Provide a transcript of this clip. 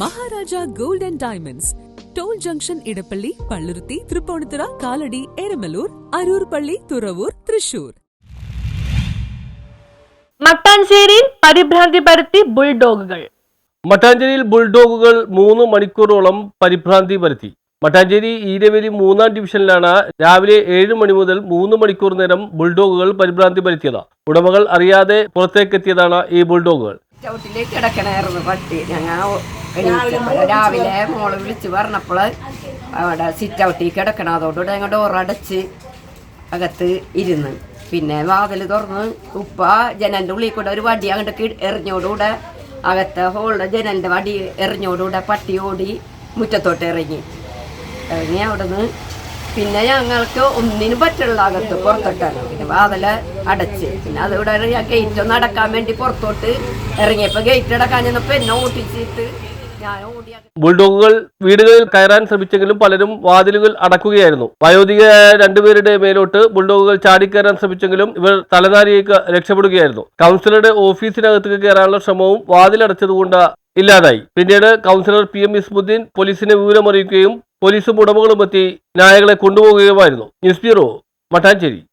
Maharaja gold and diamonds. Toll junction Edappally Palluruthy Tripunithura Kalady Eramalloor Aroor Palli Thuravoor Thrissur. മട്ടാഞ്ചേരിയിൽ പരിഭ്രാന്തി പരത്തി ബുൾഡോഗുകൾ. മട്ടാഞ്ചേരിയിൽ ബുൾഡോഗുകൾ മൂന്ന് മണിക്കൂറോളം പരിഭ്രാന്തി പരത്തി. മട്ടാഞ്ചേരി ഈരവേലി മൂന്നാം ഡിവിഷനിലാണ് രാവിലെ ഏഴ് മണി മുതൽ മൂന്ന് മണിക്കൂർ നേരം ബുൾഡോഗുകൾ പരിഭ്രാന്തി പരത്തിയത്. ഉടമകൾ അറിയാതെ പുറത്തേക്കെത്തിയതാണ് ഈ ബുൾഡോഗുകൾ. ചവിട്ടിലേക്ക് കിടക്കണായിരുന്നു പട്ടി. ഞങ്ങൾ രാവിലെ മോൾ വിളിച്ച് പറഞ്ഞപ്പോൾ അവിടെ സിറ്റ് ഔട്ടിൽ കിടക്കണം അതോടുകൂടെ ഞങ്ങൾ ഡോറടച്ച് അകത്ത് ഇരുന്ന്. പിന്നെ വാതിൽ തുറന്ന് ഉപ്പ ജനലിന്റെ ഉള്ളിൽ കൂടെ ഒരു വടി അങ്ങോട്ട് എറിഞ്ഞോടുകൂടെ അകത്തെ ഹോളിന്റെ ജനലിന്റെ വടി എറിഞ്ഞോടുകൂടെ പട്ടി ഓടി മുറ്റത്തോട്ട് ഇറങ്ങി. ഇറങ്ങി അവിടുന്ന് പിന്നെ ഞങ്ങൾക്ക് ഒന്നിനും പറ്റുള്ള അകത്ത് പുറത്തോട്ടാണ് പിന്നെ വാതിൽ അടച്ച്. പിന്നെ അതിവിടെ ഗേറ്റ് ഒന്ന് അടക്കാൻ വേണ്ടി പുറത്തോട്ട് ഇറങ്ങിയപ്പോൾ ഗേറ്റ് അടക്കാൻ ചെന്നപ്പോൾ എന്നെ ഓട്ടിച്ചിട്ട് ബുൾഡോഗുകൾ വീടുകളിൽ കയറാൻ ശ്രമിച്ചെങ്കിലും പലരും വാതിലുകൾ അടക്കുകയായിരുന്നു. വയോധികയായ രണ്ടുപേരുടെ മേലോട്ട് ബുൾഡോഗുകൾ ചാടിക്കയറാൻ ശ്രമിച്ചെങ്കിലും ഇവർ തലനാരിയേക്ക് രക്ഷപ്പെടുകയായിരുന്നു. കൗൺസിലറുടെ ഓഫീസിനകത്തേക്ക് കയറാനുള്ള ശ്രമവും വാതിലടച്ചതുകൊണ്ട് ഇല്ലാതായി. പിന്നീട് കൗൺസിലർ പി എം ഇസ്മുദ്ദീൻ പോലീസിനെ വിവരമറിയിക്കുകയും പോലീസും ഉടമകളും എത്തി നായകളെ കൊണ്ടുപോകുകയുമായിരുന്നു. News bureau Mattancherry.